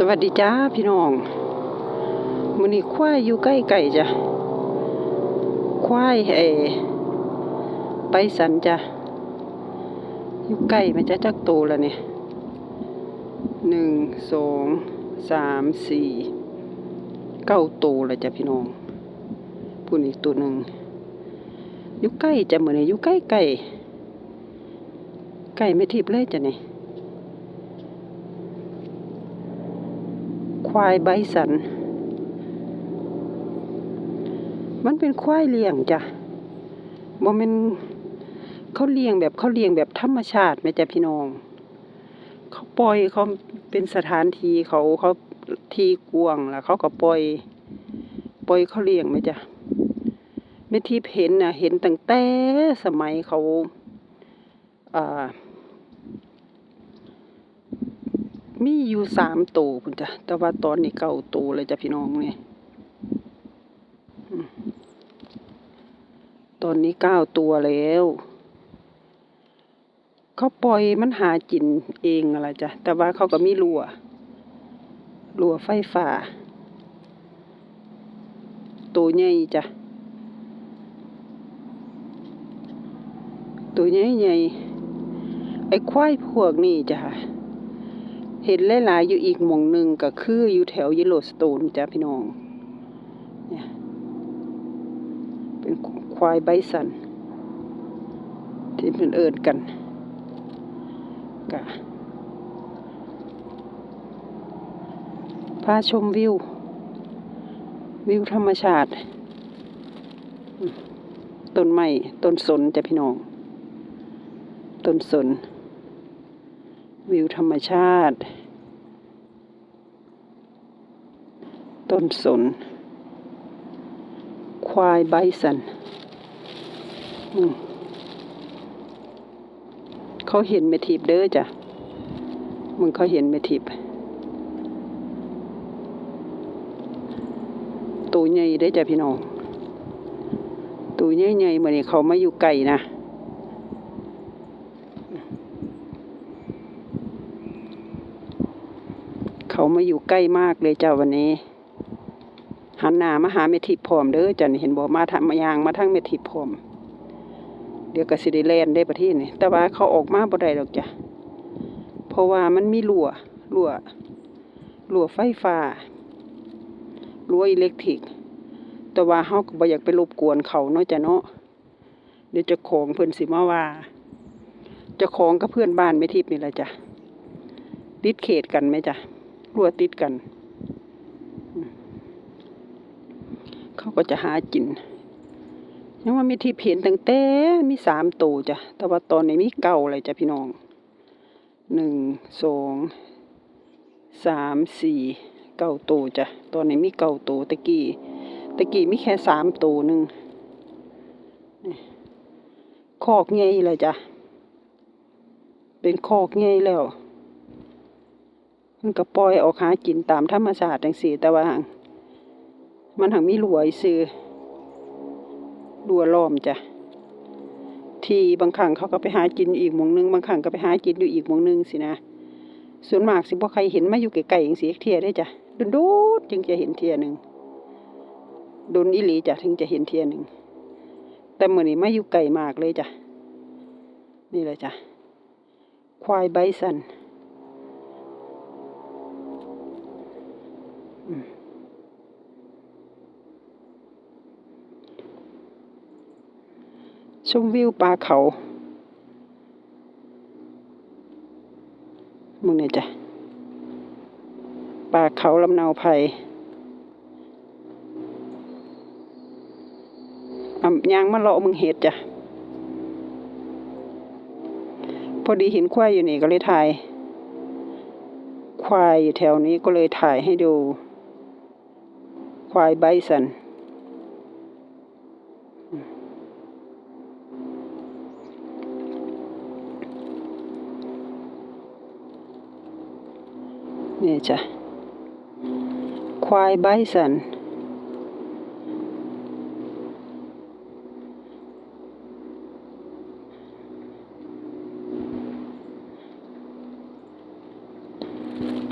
สวัสดีจ้าพี่น้องมื้อนี้ควายอยู่ใกล้ไก่จ้ะ ควายเอไปสันจ้ะ อยู่ใกล้มันจะจักโตแล้วเนี่ยหนึ่งสองสามสี่เก้าโตแล้วจ้ะพี่น้องพูดอีกตัวหนึ่งอยู่ใกล้จ้ะมื้อนอยู่ใกล้ไก่ไก่ไม่ทิพเลยจ้ะนี่ ควายไบสัน มันเป็นควายเลี้ยงจ้ะบ่แม่นเขาเลี้ยงแบบเขาเลี้ยงแบบธรรมชาติแม่จ้ะพี่น้อง เขาปล่อยเขาเป็นสถานที่เขาเขาที่กวางแล้วเขาก็ปล่อยปล่อยเขาเลี้ยงแม่จ้ะแม่ที่เห็นน่ะเห็นตั้งแต่สมัยเขาอ่า มีอยู่สามตัวพุ่นจ้ะแต่ว่าตอนนี้เก้าตัวเลยจ้ะพี่น้องเนี่อืมตอนนี้เก้าตัวแล้ว เขาปล่อยมันหากินเองอะไรจ้ะ แต่ว่าเขาก็มีรัวรัวไฟฟ้าตัวใหญ่จ้ะ ตัวใหญ่ใหญ่ไอ้ควายพวกนี้จ้ะ เห็นหลายๆอยู่อีกหม่องหนึ่งก็คืออยู่แถวยิโลสโตนจ้ะพี่น้องเนี่ยเป็นควายไบสัน ที่เพิ่นเอิ้นกันกะพาชมวิว วิวธรรมชาติต้นไม้ต้นสนจ้ะพี่น้อง ต้นสน วิวธรรมชาติ ต้นสน ควายไบสันเขาเห็นเมทีบเด้อจ้ะ มึงเขาเห็นเมทีบตัวใหญ่เด้จ้ะพี่น้องตัวใหญ่ๆเหมือนนี้เขาไมาอยู่ไก่นะเขามาอยู่ใกล้มากเลยเจ้าวันนี้ หันหน้ามาหาเมทิพร้อมเด้อจ้ะนี่เห็นบอกมาทางมายางมาทางเมทิพร้อม เดี๋ยวก็สิได้แลนได้ประเทศนี่แต่ว่าเขาออกมาบ่ได้ดอกจ้ะเพราะว่ามันมีรั้วรั้วรั้วไฟฟ้ารั้วอิเล็กทริก แต่ว่าเฮาก็บ่อยากไปรบกวนเขาเนาะจ้ะเนาะเดี๋ยวจะของเพิ่นสิมาว่าจะของกับเพื่อนบ้านเมทิพนี่แหละจ้ะติดเขตกันไหมจ้ะรั้วติดกัน เขาก็จะหากินยังว่ามีที่เห็นตั้งแต่มีสามตัวจ้ะ แต่ว่าตอนนี้มีเก้าเลยจ้ะพี่น้องหนึ่งสองสามสี่เก้าตัวจ้ะ ตอนนี้มีเก้าตัวตะกี้ตะกี้มีแค่สามตัวหนึ่งคอกใหญ่เลยจ้ะ เป็นคอกใหญ่แล้วมันก็ปล่อยออกหากินตามธรรมชาติจังซี่แต่ว่า มันหังมีหลวยซื้อรัวล้อมจ้ะ ที่บางครั้งเขาก็ไปหากินอีกมงนึงบางครั้งก็ไปหากินอยู่อีกมงนึงสินะ ส่วนมากสิบ่ใครเห็นมาอยู่ไกลๆอย่างสีเทียได้จ้ะโดดๆจึงจะเห็นเทียหนึ่งโดนอิหลีจ้ะถึงจะเห็นเทียหนึ่งแต่เมื่อนี้มาอยู่ไกลมากเลยจ้ะ นี่เลยจ้ะ ควายไบสัน ชมวิวป่าเขามึงเนี่ยจ้ะป่าเขาลำเนาไพรอ่ำยางมาเลาะมึงเห็ดจ้ะ พอดีเห็นควายอยู่นี่ก็เลยถ่าย ควายอยู่แถวนี้ก็เลยถ่ายให้ดู ควายไบสัน นี่จ้ะ ควายไบสัน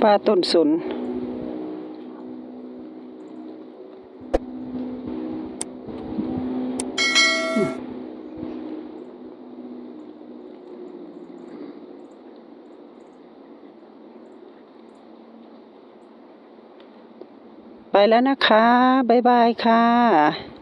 ปลาต้นสน ไปแล้วนะคะ บ๊ายบายค่ะ